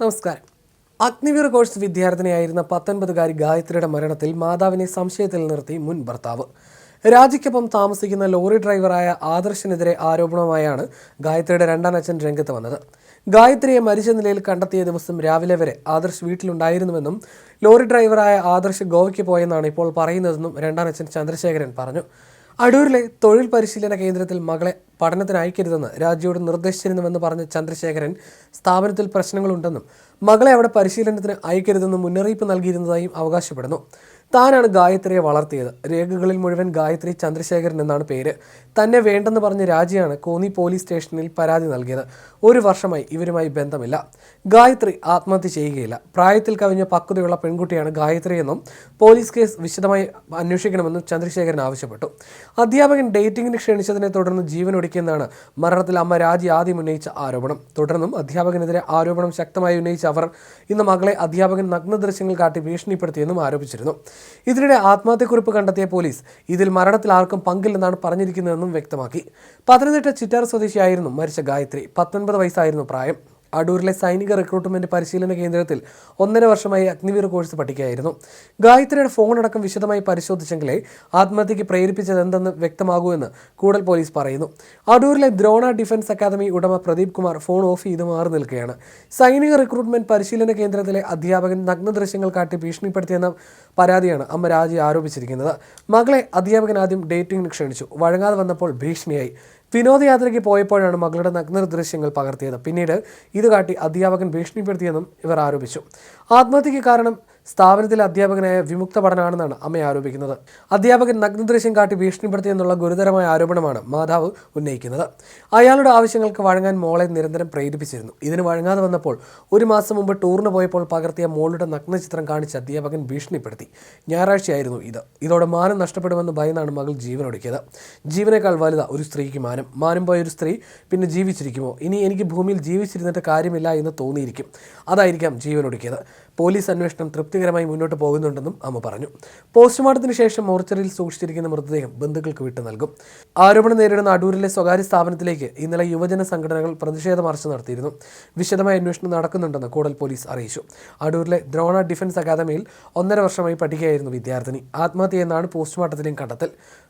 നമസ്കാരം. അഗ്നിവീർ കോഴ്സ് വിദ്യാർത്ഥിനിയായിരുന്ന പത്തൊൻപതുകാരി ഗായത്രിയുടെ മരണത്തിൽ മാതാവിനെ സംശയത്തിൽ നിർത്തി മുൻ ഭർത്താവ്. രാജിക്കൊപ്പം താമസിക്കുന്ന ലോറി ഡ്രൈവറായ ആദർശനെതിരെ ആരോപണവുമായാണ് ഗായത്രിയുടെ രണ്ടാം അച്ഛൻ രംഗത്ത് വന്നത്. ഗായത്രിയെ മരിച്ച നിലയിൽ കണ്ടെത്തിയ ദിവസം രാവിലെ വരെ ആദർശ് വീട്ടിലുണ്ടായിരുന്നുവെന്നും ലോറി ഡ്രൈവറായ ആദർശ് ഗോവയ്ക്ക് പോയെന്നാണ് ഇപ്പോൾ പറയുന്നതെന്നും രണ്ടാം അച്ഛൻ ചന്ദ്രശേഖരൻ പറഞ്ഞു. അടൂരിലെ തൊഴിൽ പരിശീലന കേന്ദ്രത്തിൽ മകളെ പഠനത്തിന് അയക്കരുതെന്ന് രാജ്യോട് നിർദ്ദേശിച്ചിരുന്നുവെന്ന് പറഞ്ഞ ചന്ദ്രശേഖരൻ സ്ഥാപനത്തിൽ പ്രശ്നങ്ങളുണ്ടെന്നും മകളെ അവിടെ പരിശീലനത്തിന് അയക്കരുതെന്നും മുന്നറിയിപ്പ് നൽകിയിരുന്നതായും അവകാശപ്പെടുന്നു. താനാണ് ഗായത്രിയെ വളർത്തിയത്. രേഖകളിൽ മുഴുവൻ ഗായത്രി ചന്ദ്രശേഖരൻ എന്നാണ് പേര്. തന്നെ വേണ്ടെന്ന് പറഞ്ഞ രാജിയാണ് കോന്നി പോലീസ് സ്റ്റേഷനിൽ പരാതി നൽകിയത്. ഒരു വർഷമായി ഇവരുമായി ബന്ധമില്ല. ഗായത്രി ആത്മഹത്യ ചെയ്യുകയില്ല. പ്രായത്തിൽ കവിഞ്ഞ പക്വതയുള്ള പെൺകുട്ടിയാണ് ഗായത്രി എന്നും പോലീസ് കേസ് വിശദമായി അന്വേഷിക്കണമെന്നും ചന്ദ്രശേഖരൻ ആവശ്യപ്പെട്ടു. അധ്യാപകൻ ഡേറ്റിംഗിന് ക്ഷണിച്ചതിനെ തുടർന്ന് ജീവൻ ഒടുക്കിയെന്നാണ് മരണത്തിൽ അമ്മ രാജി ആദ്യം ഉന്നയിച്ച ആരോപണം. തുടർന്നും അധ്യാപകനെതിരെ ആരോപണം ശക്തമായി ഉന്നയിച്ച അവർ ഇന്ന് മകളെ അധ്യാപകൻ നഗ്ന ദൃശ്യങ്ങൾ കാട്ടി ഭീഷണിപ്പെടുത്തിയെന്നും ആരോപിച്ചിരുന്നു. ഇതിനിടെ ആത്മഹത്യക്കുറിപ്പ് കണ്ടെത്തിയ പോലീസ് ഇതിൽ മരണത്തിൽ ആർക്കും പങ്കില്ലെന്നാണ് പറഞ്ഞിരിക്കുന്നതെന്നും വ്യക്തമാക്കി. പത്തനംതിട്ട ചിറ്റാർ സ്വദേശിയായിരുന്നു മരിച്ച ഗായത്രി. പത്തൊൻപത് വയസ്സായിരുന്നു പ്രായം. അടൂരിലെ സൈനിക റിക്രൂട്ട്മെന്റ് പരിശീലന കേന്ദ്രത്തിൽ ഒന്നര വർഷമായി അഗ്നിവീർ കോഴ്സ് പഠിക്കുകയായിരുന്നു. ഗായത്രിയുടെ ഫോൺ അടക്കം വിശദമായി പരിശോധിച്ചെങ്കിലേ ആത്മഹത്യക്ക് പ്രേരിപ്പിച്ചത് എന്തെന്ന് വ്യക്തമാകൂ എന്ന് കൂടുതൽ പോലീസ് പറയുന്നു. അടൂരിലെ ദ്രോണ ഡിഫൻസ് അക്കാദമി ഉടമ പ്രദീപ് കുമാർ ഫോൺ ഓഫ് ചെയ്ത് മാറി നിൽക്കുകയാണ്. സൈനിക റിക്രൂട്ട്മെന്റ് പരിശീലന കേന്ദ്രത്തിലെ അധ്യാപകൻ നഗ്ന ദൃശ്യങ്ങൾ കാട്ടി ഭീഷണിപ്പെടുത്തിയെന്ന പരാതിയാണ് അമ്മ രാജി ആരോപിച്ചിരിക്കുന്നത്. മകളെ അധ്യാപകൻ ആദ്യം ഡേറ്റിംഗിന് ക്ഷണിച്ചു. വഴങ്ങാതെ വന്നപ്പോൾ ഭീഷണിയായി. വിനോദയാത്രയ്ക്ക് പോയപ്പോഴാണ് മകളുടെ നഗ്ന ദൃശ്യങ്ങൾ പകർത്തിയത്. പിന്നീട് ഇത് കാട്ടി അധ്യാപകൻ ഭീഷണിപ്പെടുത്തിയെന്നും ഇവർ ആരോപിച്ചു. ആത്മഹത്യയ്ക്ക് കാരണം സ്ഥാപനത്തിലെ അധ്യാപകനായ വിമുക്ത പഠനമാണെന്നാണ് അമ്മ ആരോപിക്കുന്നത്. അധ്യാപകൻ നഗ്നദൃശ്യം കാട്ടി ഭീഷണിപ്പെടുത്തിയെന്നുള്ള ഗുരുതരമായ ആരോപണമാണ് മാതാവ് ഉന്നയിക്കുന്നത്. അയാളുടെ ആവശ്യങ്ങൾക്ക് വഴങ്ങാൻ മോളെ നിരന്തരം പ്രേരിപ്പിച്ചിരുന്നു. ഇതിന് വഴങ്ങാതെ വന്നപ്പോൾ ഒരു മാസം മുമ്പ് ടൂറിന് പോയപ്പോൾ പകർത്തിയ മോളുടെ നഗ്നചിത്രം കാണിച്ച് അധ്യാപകൻ ഭീഷണിപ്പെടുത്തി. ഞായറാഴ്ചയായിരുന്നു ഇത്. ഇതോടെ മാനം നഷ്ടപ്പെടുമെന്ന് ഭയന്നാണ് മകൾ ജീവനൊടുക്കിയത്. ജീവനേക്കാൾ വലുതാ ഒരു സ്ത്രീക്ക് മാനം. മാനം പോയ ഒരു സ്ത്രീ പിന്നെ ജീവിച്ചിരിക്കുമോ? ഇനി എനിക്ക് ഭൂമിയിൽ ജീവിച്ചിരുന്നിട്ട് കാര്യമില്ല എന്ന് തോന്നിയിരിക്കും. അതായിരിക്കാം ജീവനൊടുക്കിയത്. പോലീസ് അന്വേഷണം തൃപ്തികരമായി മുന്നോട്ട് പോകുന്നുണ്ടെന്നും അമ്മ പറഞ്ഞു. പോസ്റ്റ്മോർട്ടത്തിന് ശേഷം മോർച്ചറിയിൽ സൂക്ഷിച്ചിരിക്കുന്ന മൃതദേഹം ബന്ധുക്കൾക്ക് വിട്ടു നൽകും. ആരോപണം നേരിടുന്ന അടൂരിലെ സ്വകാര്യ സ്ഥാപനത്തിലേക്ക് ഇന്നലെ യുവജന സംഘടനകൾ പ്രതിഷേധ മാർച്ച് നടത്തിയിരുന്നു. വിശദമായ അന്വേഷണം നടക്കുന്നുണ്ടെന്ന് കൂടൽ പോലീസ് അറിയിച്ചു. അടൂരിലെ ദ്രോണ ഡിഫൻസ് അക്കാദമിയിൽ ഒന്നര വർഷമായി പഠിക്കുകയായിരുന്നു വിദ്യാർത്ഥിനി. ആത്മഹത്യ എന്നാണ് പോസ്റ്റ്മോർട്ടത്തിലെയും കണ്ടെത്തൽ.